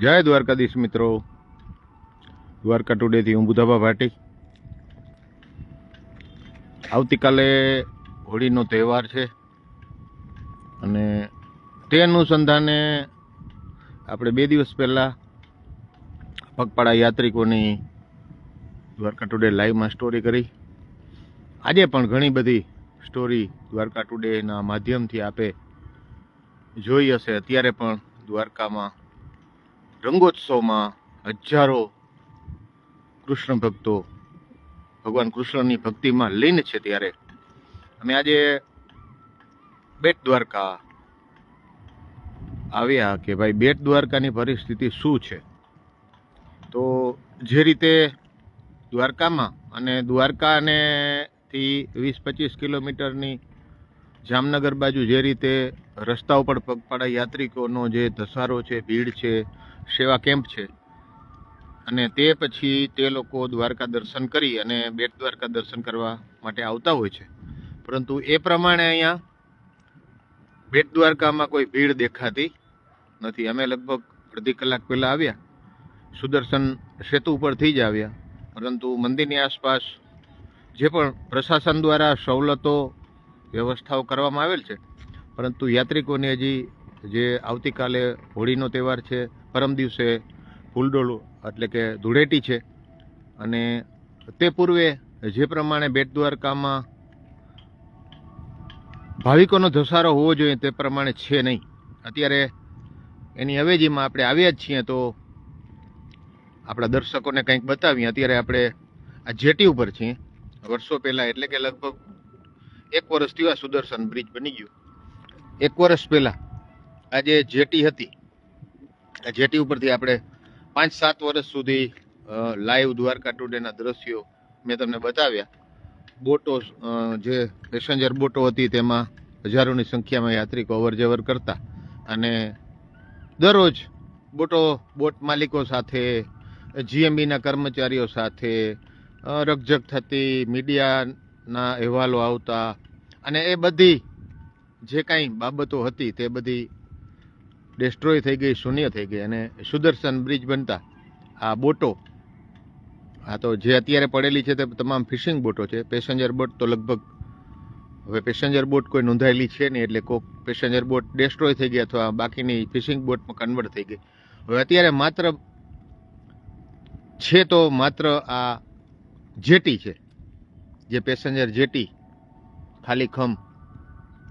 જય દ્વારકાધીશ મિત્રો. દ્વારકા ટુડેથી હું બુધાભા ભાટી. આવતીકાલે હોળીનો તહેવાર છે. અને તે અનુસંધાને આપણે બે દિવસ પહેલાં પગપાળા યાત્રિકોની દ્વારકા ટુડે લાઈવમાં સ્ટોરી કરી. આજે પણ ઘણી બધી સ્ટોરી દ્વારકા ટુડેના માધ્યમથી આપે જોઈ હશે. અત્યારે પણ દ્વારકામાં રંગોત્સવમાં હજારો કૃષ્ણ ભક્તો ભગવાન કૃષ્ણની ભક્તિમાં લીન છે ત્યારે. અમે આજે બેટ દ્વારકા આવ્યા કે ભાઈ બેટ દ્વારકાની પરિસ્થિતિ શું છે? તો જે રીતે દ્વારકામાં અને દ્વારકાને થી વીસ પચીસ કિલોમીટરની જામનગર બાજુ જે રીતે રસ્તા ઉપર પગપાળા યાત્રિકોનો જે ધસારો છે, ભીડ છે સેવા કેમ્પ છે. અને તે પછી તે લોકો દ્વારકા દર્શન કરી અને બેટ દ્વારકા દર્શન કરવા માટે આવતા હોય છે. પરંતુ એ પ્રમાણે અહીંયા બેટ દ્વારકામાં કોઈ ભીડ દેખાતી નથી. અમે લગભગ અડધી કલાક પહેલાં આવ્યા. સુદર્શન સેતુ ઉપરથી જ આવ્યા. પરંતુ મંદિરની આસપાસ જે પણ પ્રશાસન દ્વારા સવલતો, વ્યવસ્થાઓ કરવામાં આવેલ છે. પરંતુ યાત્રિકોને હજી જે આવતીકાલે હોળીનો તહેવાર છે પરમ દિવસે ફૂલડોળ એટલે કે ધૂળેટી છે. અને તે પૂર્વે જે પ્રમાણે બેટ દ્વારકામાં ભાવિકોનો ધસારો હોવો જોઈએ તે પ્રમાણે છે નહીં. અત્યારે એની અવેજીમાં આપણે આવ્યા જ છીએ તો આપણા દર્શકોને કંઈક બતાવીએ. અત્યારે આપણે આ જેટી ઉપર છીએ. વર્ષો પહેલાં એટલે કે લગભગ એક વર્ષ થયું આ સુદર્શન બ્રિજ બની ગયું. એક વર્ષ પહેલાં આ જે જેટી હતી. જેટી ઉપરથી આપણે પાંચ સાત વર્ષ સુધી લાઈવ દ્વારકા ટુડેના દ્રશ્યો મેં તમને બતાવ્યા. બોટો જે પેસેન્જર બોટો હતી તેમાં હજારોની સંખ્યામાં યાત્રિકો અવર જવર કરતા અને દરરોજ બોટો, બોટ માલિકો સાથે જીએમબીના કર્મચારીઓ સાથે રકઝક થતી મીડિયાના અહેવાલો આવતા અને એ બધી જે કાંઈ બાબતો હતી તે બધી ડેસ્ટ્રોય થઈ ગઈ, શૂન્ય થઈ ગઈ અને સુદર્શન બ્રિજ બનતા. આ બોટો, આ તો જે અત્યારે પડેલી છે તે તમામ ફિશિંગ બોટો છે. પેસેન્જર બોટ તો લગભગ, હવે પેસેન્જર બોટ કોઈ નોંધાયેલી છે નહીં એટલે કોક પેસેન્જર બોટ ડેસ્ટ્રોય થઈ ગઈ અથવા બાકીની ફિશિંગ બોટમાં કન્વર્ટ થઈ ગઈ. હવે અત્યારે માત્ર, છે તો માત્ર આ જેટી છે, જે પેસેન્જર જેટી ખાલી ખમ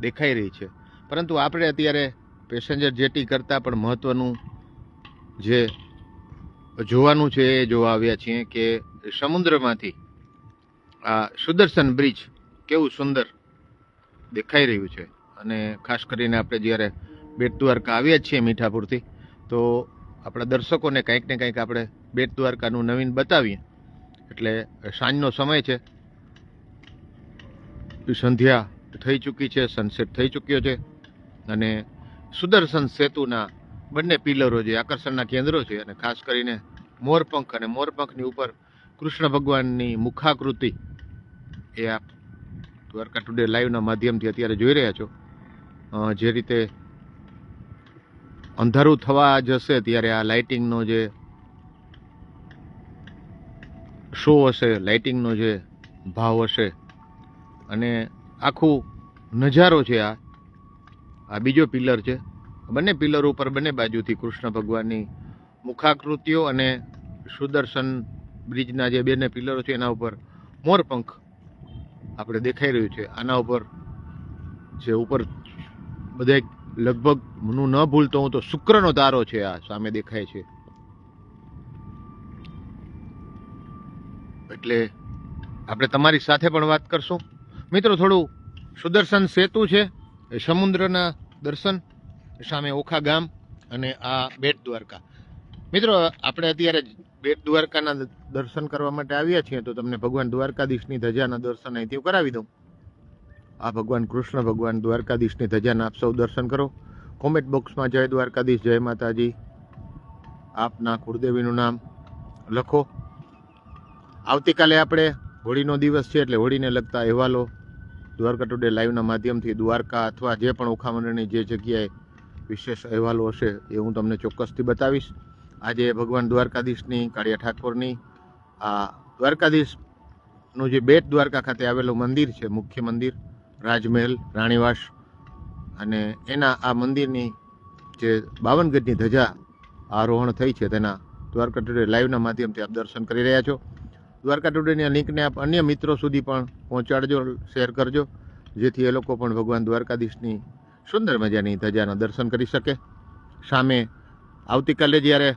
દેખાઈ રહી છે. પરંતુ આપણે અત્યારે પેસેન્જર જેટી કરતાં પણ મહત્ત્વનું જે જોવાનું છે એ જોવા આવ્યા છીએ કે સમુદ્રમાંથી આ સુદર્શન બ્રિજ કેવું સુંદર દેખાઈ રહ્યું છે. અને ખાસ કરીને આપણે જ્યારે બેટ દ્વારકા આવ્યા છીએ મીઠાપુરથી, તો આપણા દર્શકોને કંઈક ને કંઈક આપણે બેટ દ્વારકાનું નવીન બતાવીએ. એટલે સાંજનો સમય છે. સંધ્યા થઈ ચૂકી છે સનસેટ થઈ ચૂક્યો છે. અને સુદર્શન સેતુના બંને પિલરો જે આકર્ષણના કેન્દ્રો છે અને ખાસ કરીને મોરપંખ અને મોરપંખની ઉપર કૃષ્ણ ભગવાનની મુખાકૃતિ એ આપ દ્વારકા ટુડે લાઈવના માધ્યમથી અત્યારે જોઈ રહ્યા છો. જે રીતે અંધારું થવા જશે ત્યારે આ લાઇટિંગનો જે શો હશે, લાઇટિંગનો જે ભાવ હશે અને આખું નજારો છે આ આ બીજો પિલર છે. બંને પિલર ઉપર બંને બાજુથી કૃષ્ણ ભગવાનની મુખાકૃતિઓ અને સુદર્શન બ્રિજના જે બંને પિલરો છે, એના ઉપર મોરપંખ આપણે દેખાઈ રહ્યું છે. આના ઉપર જે ઉપર બધે લગભગ હું ન ભૂલતો, હું તો શુક્રનો તારો છે આ સામે દેખાય છે. એટલે આપણે તમારી સાથે પણ વાત કરશું. મિત્રો, થોડું સુદર્શન સેતુ છે, એ સમુદ્રના દર્શન, સામે ઓખા ગામ અને આ બેટ દ્વારકા. મિત્રો, આપણે અત્યારે બેટ દ્વારકાના દર્શન કરવા માટે આવ્યા છીએ તો તમને ભગવાન દ્વારકાધીશની ધજાના દર્શન અહીંથી કરાવી દઉં. આ ભગવાન કૃષ્ણ, ભગવાન દ્વારકાધીશની ધજાના આપ સૌ દર્શન કરો. કોમેન્ટ બોક્સમાં જય દ્વારકાધીશ, જય માતાજી. આપના કુળદેવીનું નામ લખો. આવતીકાલે આપણે હોળીનો દિવસ છે એટલે હોળીને લગતા અહેવાલો દ્વારકા ટુડે લાઈવના માધ્યમથી દ્વારકા અથવા જે પણ ઓખામંડળની જે જગ્યાએ વિશેષ અહેવાલો હશે એ હું તમને ચોક્કસથી બતાવીશ. આજે ભગવાન દ્વારકાધીશની, કાળિયા ઠાકોરની, આ દ્વારકાધીશનું જે બેટ દ્વારકા ખાતે આવેલું મંદિર છે, મુખ્ય મંદિર, રાજમહેલ, રાણીવાસ અને એના આ મંદિરની જે બાવન ગજની ધજા આરોહણ થઈ છે તેના દ્વારકા ટુડે લાઈવના માધ્યમથી આપ દર્શન કરી રહ્યા છો. દ્વારકા ટુડેની લિંકને આપ અન્ય મિત્રો સુધી પણ પહોંચાડજો, શેર કરજો, જેથી એ લોકો પણ ભગવાન દ્વારકાધીશની સુંદર મજાની ધજાના દર્શન કરી શકે. સામે આવતીકાલે જ્યારે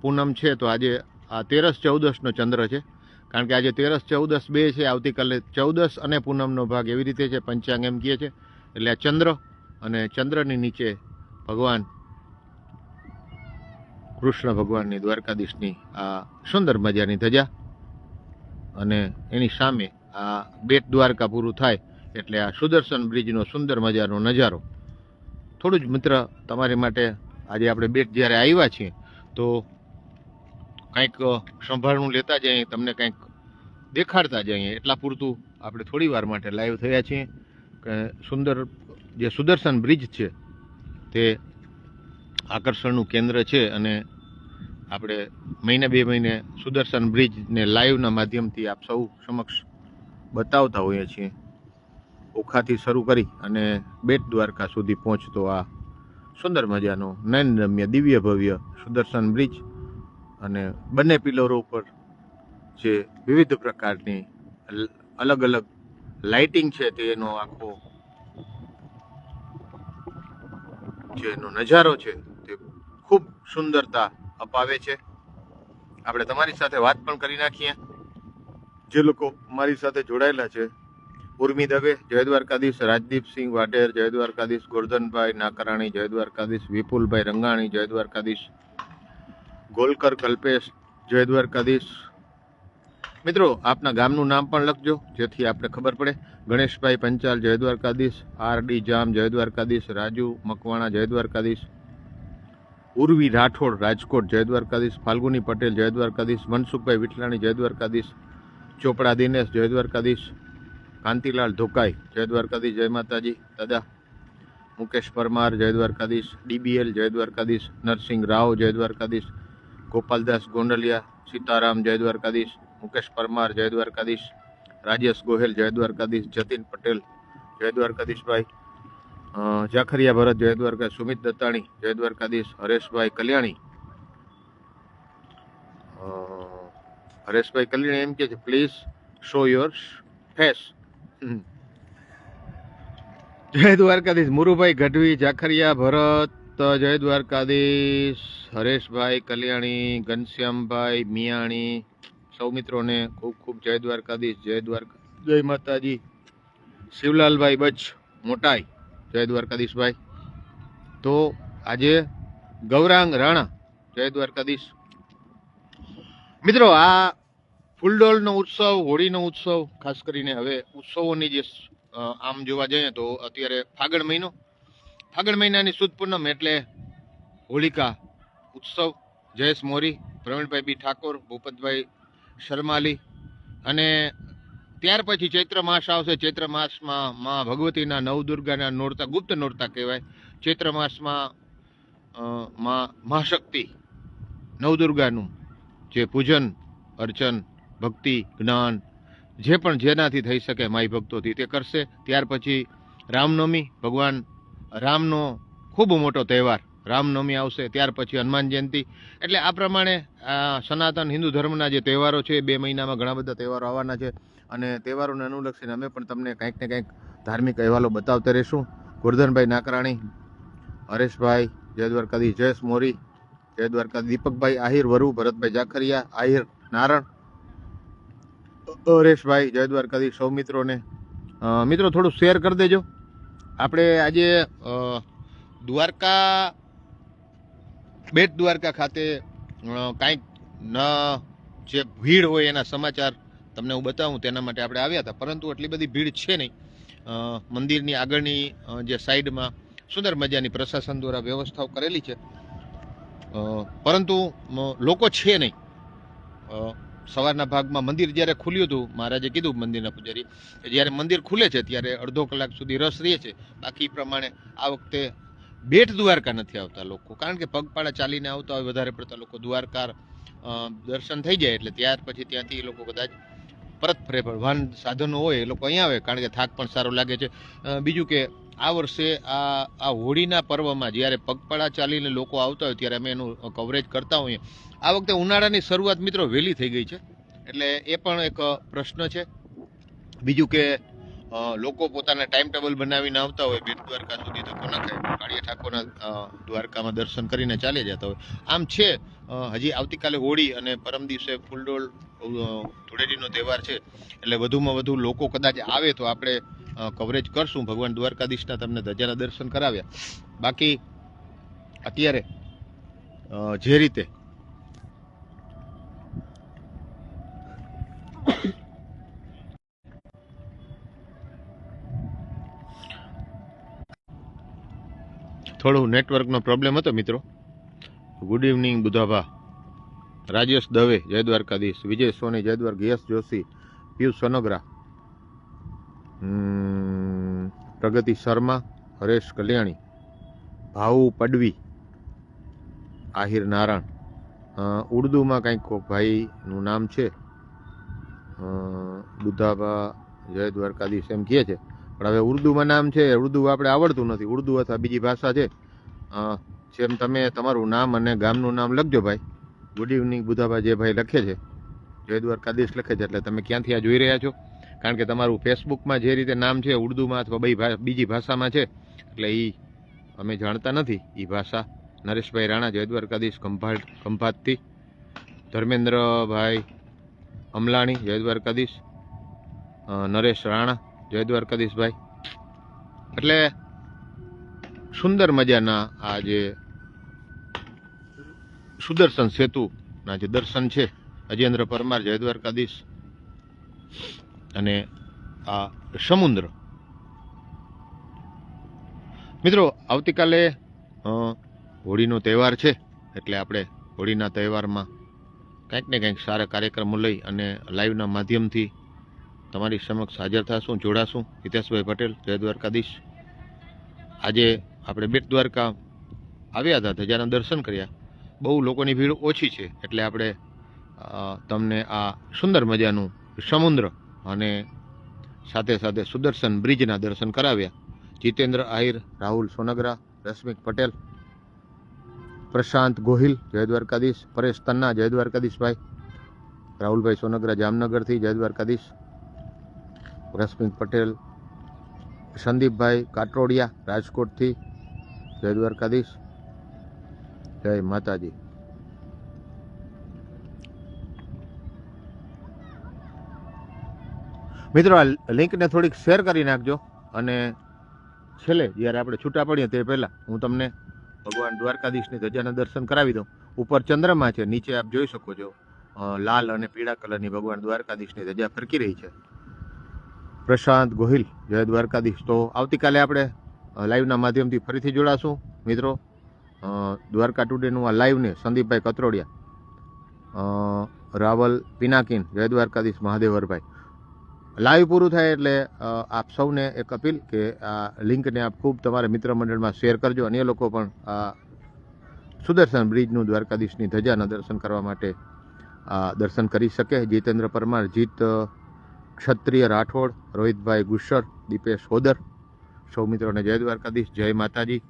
પૂનમ છે, તો આજે આ તેરસ ચૌદસનો ચંદ્ર છે. કારણ કે આજે તેરસ ચૌદસ બે છે, આવતીકાલે ચૌદસ અને પૂનમનો ભાગ એવી રીતે છે, પંચાંગ એમ કહે છે. એટલે આ ચંદ્ર અને ચંદ્રની નીચે ભગવાન કૃષ્ણ ભગવાનની દ્વારકાધીશની આ સુંદર મજાની ધજા. અને એની સામે આ બેટ દ્વારકા પૂરું થાય એટલે આ સુદર્શન બ્રિજનો સુંદર મજાનો નજારો. થોડું જ મિત્ર તમારી માટે આજે આપણે બેટ જ્યારે આવ્યા છીએ, તો કંઈક સંભાળનું લેતા જઈએ, તમને કંઈક દેખાડતા જઈએ. એટલા પૂરતું આપણે થોડી વાર માટે લાઈવ થયા છીએ. કે સુંદર જે સુદર્શન બ્રિજ છે, તે આકર્ષણનું કેન્દ્ર છે અને આપણે મહિને બે મહિને સુદર્શન બ્રિજને લાઈવના માધ્યમથી આપ સૌ સમક્ષ બતાવતા હોઈએ છીએ. ઓખાથી શરૂ કરી અને બેટ દ્વારકા સુધી પહોંચતો આ સુંદર મજાનો, નયનરમ્ય, દિવ્ય ભવ્ય સુદર્શન બ્રિજ અને બંને પિલરો ઉપર જે વિવિધ પ્રકારની અલગ અલગ લાઇટિંગ છે તેનો આખો જે એનો નજારો છે તે ખૂબ સુંદરતા અપાવે છે. આપણે તમારી સાથે વાત પણ કરી નાખીએ. જે લોકો મારી સાથે જોડાયેલા છે, ઉર્મી દવે જય દ્વારકાધીશ રાજદીપસિંહ વાઢેર જય દ્વારકાધીશ ગોરધનભાઈ નાકરાણી જય દ્વારકાધીશ વિપુલભાઈ રંગાણી જય દ્વારકાધીશ ગોલકર કલ્પેશ જય દ્વારકાધીશ મિત્રો, આપના ગામનું નામ પણ લખજો, જેથી આપણે ખબર પડે. ગણેશભાઈ પંચાલ જય દ્વારકાધીશ આર ડી જામ જય દ્વારકાધીશ રાજુ મકવાણા જય દ્વારકાધીશ ઉર્વી રાઠોડ રાજકોટ જય દ્વારકાધીશ ફાલ્ગુની પટેલ જય દ્વારકાધીશ મનસુખભાઈ વિઠલાણી જય દ્વારકાધીશ ચોપડા દિનેશ જય દ્વારકાધીશ કાંતિલાલ ધોકાઈ જય દ્વારકાધીશ જય માતાજી, દાદા મુકેશ પરમાર જય દ્વારકાધીશ ડીબીએલ જય દ્વારકાધીશ નરસિંહ રાવ જય દ્વારકાધીશ ગોપાલદાસ ગોંડલિયા, સીતારામ જય દ્વારકાધીશ મુકેશ પરમાર જય દ્વારકાધીશ રાજેશ ગોહેલ જય દ્વારકાધીશ જતીન પટેલ જય દ્વારકાધીશભાઈ જાખરિયા ભરત જય દ્વારકા સુમિત દત્તાણી જય દ્વારકાધીશ હરેશભાઈ કલ્યાણી. હરેશભાઈ કલ્યાણી એમ કે છે પ્લીઝ શો યોર ફેસ જય દ્વારકાધીશ મુરુભાઈ ગઢવી જાખરિયા ભરત જય દ્વારકાધીશ હરેશભાઈ કલ્યાણી, ઘનશ્યામભાઈ મિયાણી. સૌ મિત્રોને ખૂબ ખૂબ જય દ્વારકાધીશ જય દ્વારકા જય માતાજી. શિવલાલભાઈ બચ્છ મોટાઈ. જય દ્વારકાધીશભાઈ. તો આજે ગૌરાંગ રાણા, જય દ્વારકાધીશ. મિત્રો, આ ફૂલડોલનો ઉત્સવ, હોળીનો ઉત્સવ, ખાસ કરીને હવે ઉત્સવોની જે આમ જોવા જઈએ તો અત્યારે ફાગણ મહિનો. ફાગણ મહિનાની સુદ પૂનમ એટલે હોલિકા ઉત્સવ. જયેશ મોરી, પ્રવીણભાઈ બી ઠાકોર, ભૂપતભાઈ શર્માલી અને ત્યાર પછી ચૈત્ર માસ આવશે. ચૈત્ર માસમાં માં ભગવતીના નવદુર્ગાના નોરતા, ગુપ્ત નોરતા કહેવાય. ચૈત્ર માસમાં મા, મહાશક્તિ, નવદુર્ગાનું જે પૂજન, અર્ચન, ભક્તિ, જ્ઞાન, જે પણ જેનાથી થઈ શકે માઈ ભક્તોથી તે કરશે. ત્યાર પછી રામનવમી, ભગવાન રામનો ખૂબ મોટો તહેવાર રામનવમી આવશે. ત્યાર પછી હનુમાન જયંતિ. એટલે આ પ્રમાણે સનાતન હિન્દુ ધર્મના જે તહેવારો છે બે મહિનામાં ઘણા બધા તહેવારો આવવાના છે. અને તહેવારોને અનુલક્ષીને અમે પણ તમને કંઈક ને કંઈક ધાર્મિક અહેવાલો બતાવતા રહીશું. ગોરધનભાઈ નાકરાણી, હરેશભાઈ જય દ્વારકાધી જયેશ મોરી જય દ્વારકા દીપકભાઈ આહિર, વરુ, ભરતભાઈ જાખરિયા, આહિર, નારણ, હરેશભાઈ જય દ્વારકાધી સૌ મિત્રોને. મિત્રો, થોડું શેર કરી દેજો. આપણે આજે દ્વારકા, બેટ દ્વારકા ખાતે કાંઈક ન જે ભીડ હોય એના સમાચાર તમને હું બતાવું, તેના માટે આપણે આવ્યા હતા. પરંતુ એટલી બધી ભીડ છે નહીં. મંદિરની આગળની જે સાઈડમાં સુંદર મજાની પ્રશાસન દ્વારા વ્યવસ્થાઓ કરેલી છે. પરંતુ લોકો છે નહીં. સવારના ભાગમાં મંદિર જ્યારે ખુલ્યું હતું, મહારાજે કીધું મંદિરના પૂજારી જ્યારે મંદિર ખુલે છે, ત્યારે અડધો કલાક સુધી રસ રહે છે. બાકી પ્રમાણે આ વખતે બેટ દ્વારકા નથી આવતા લોકો. કારણ કે પગપાળા ચાલીને આવતા હોય, વધારે પડતા લોકો દ્વારકા દર્શન થઈ જાય એટલે ત્યાર પછી ત્યાંથી એ લોકો કદાચ પરત ફરે. વાહન સાધનો હોય એ લોકો અહીંયા આવે, કારણ કે થાક પણ સારો લાગે છે. બીજું કે આ વર્ષે આ આ હોળીના પર્વમાં જ્યારે પગપાળા ચાલીને લોકો આવતા હોય, ત્યારે અમે એનું કવરેજ કરતા હોઈએ. આ વખતે ઉનાળાની શરૂઆત મિત્રો વહેલી થઈ ગઈ છે. એટલે એ પણ એક પ્રશ્ન છે. બીજું કે લોકો પોતાના ટાઈમ ટેબલ બનાવીને આવતા હોય, બેટ દ્વારકા સુધી તો કોના ખાય કાળિયા ઠાકોરના દ્વારકામાં દર્શન કરીને ચાલી જતા હોય. આમ છે હજી આવતીકાલે હોળી અને પરમ દિવસે ફૂલડોલ અ, ધૂળેટીનો તહેવાર છે. એટલે વધુમાં વધુ લોકો કદાચ આવે તો આપણે કવરેજ કરશું. ભગવાન દ્વારકાધીશના તમને ધજાના દર્શન કરાવ્યા. બાકી અત્યારે જે રીતે થોડું નેટવર્કનો પ્રોબ્લેમ હતો મિત્રો. ગુડ ઇવનિંગ બુધાભા રાજેશ દવે જય દ્વારકાધીશ વિજય સોની જય દ્વારકા યશ જોશી પિયુષ સોનોગ્રા પ્રગતિ શર્મા હરેશ કલ્યાણી ભાવુ પડવી આહિર નારાયણ ઉર્દુમાં કંઈક ભાઈનું નામ છે? બુધાભા જય દ્વારકાધીશ એમ કહે છે. પણ હવે ઉર્દુમાં નામ છે. ઉર્દુ આપણે આવડતું નથી. ઉર્દુ અથવા બીજી ભાષા છે. જેમ તમે તમારું નામ અને ગામનું નામ લખજો ભાઈ. ગુડ ઇવનિંગ બુધાભાઈ જે ભાઈ લખે છે. જય દ્વારકાધીશ લખે છે. એટલે તમે ક્યાંથી આ જોઈ રહ્યા છો? કારણ કે તમારું ફેસબુકમાં જે રીતે નામ છે, ઉર્દુમાં અથવા બીજી ભાષામાં છે. એટલે એ અમે જાણતા નથી. એ ભાષા નરેશભાઈ રાણા જય દ્વારકાધીશ ખંભાત ખંભાતથી ધર્મેન્દ્રભાઈ અમલાણી જય દ્વારકાધીશ નરેશ રાણા જય દ્વારકાધીશભાઈ એટલે સુંદર મજાના આ જે સુદર્શન સેતુના જે દર્શન છે, અજેન્દ્ર પરમાર જય દ્વારકાધીશ અને આ સમુદ્ર. મિત્રો, આવતીકાલે હોળીનો તહેવાર છે, એટલે આપણે હોળીના તહેવારમાં કંઈક ને કંઈક સારા કાર્યક્રમો લઈ અને લાઈવના માધ્યમથી તમારી સમક્ષ હાજર થશું, જોડાશું. હિતેશભાઈ પટેલ જય દ્વારકાધીશ આજે આપણે બેટ દ્વારકા આવ્યા હતા, ધજાના દર્શન કર્યા. બહુ લોકોની ભીડ ઓછી છે. એટલે આપણે તમને આ સુંદર મજાનું સમુદ્ર અને સાથે સાથે સુદર્શન બ્રિજના દર્શન કરાવ્યા. જીતેન્દ્ર આહિર, રાહુલ સોનગરા, રશ્મિક પટેલ, પ્રશાંત ગોહિલ જય દ્વારકાધીશ પરેશ તન્ના જય દ્વારકાધીશભાઈ રાહુલભાઈ સોનગરા જામનગરથી જય દ્વારકાધીશ રશ્મિક પટેલ, સંદીપભાઈ કાટરોડિયા રાજકોટથી જય દ્વારકાધીશ જય માતાજી. મિત્રો, આ લિંકને થોડીક શેર કરી નાખજો અને છેલ્લે જ્યારે આપણે છૂટા પડીએ તે પહેલાં હું તમને ભગવાન દ્વારકાધીશની ધજાના દર્શન કરાવી દઉં. ઉપર ચંદ્રમા છે, નીચે આપ જોઈ શકો છો લાલ અને પીળા કલરની ભગવાન દ્વારકાધીશની ધજા ફરકી રહી છે. પ્રશાંત ગોહિલ, જય દ્વારકાધીશ. તો આવતીકાલે આપણે લાઈવના માધ્યમથી ફરીથી જોડાશું. મિત્રો દ્વારકા ટુડેનું આ લાઈવને સંદીપભાઈ કતરોડિયા રાવલ પિનાકીન, જય દ્વારકાધીશ મહાદેવરભાઈ. લાઈવ પૂરું થાય એટલે આપ સૌને એક અપીલ કે આ લિંકને આપ ખૂબ તમારા મિત્ર મંડળમાં શેર કરજો. અને એ લોકો પણ સુદર્શન બ્રિજનું દ્વારકાધીશની ધજાના દર્શન કરવા માટે દર્શન કરી શકે. જીતેન્દ્ર પરમાર, જીત ક્ષત્રિય રાઠોડ, રોહિતભાઈ ગુસ્સર, દીપેશ હોદર. સૌ મિત્રોને જય દ્વારકાધીશ, જય માતાજી.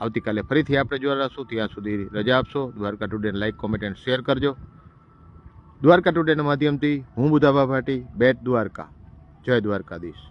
આવતીકાલે ફરીથી આપણે જોડાશું ત્યાં સુધી રજા આપશો. દ્વારકા ટુડેને લાઇક કોમેન્ટ એન્ડ શેર કરજો. દ્વારકા ટુડેના માધ્યમથી હું બુધાબા ભાટી, બેટ દ્વારકા. જય દ્વારકાધીશ.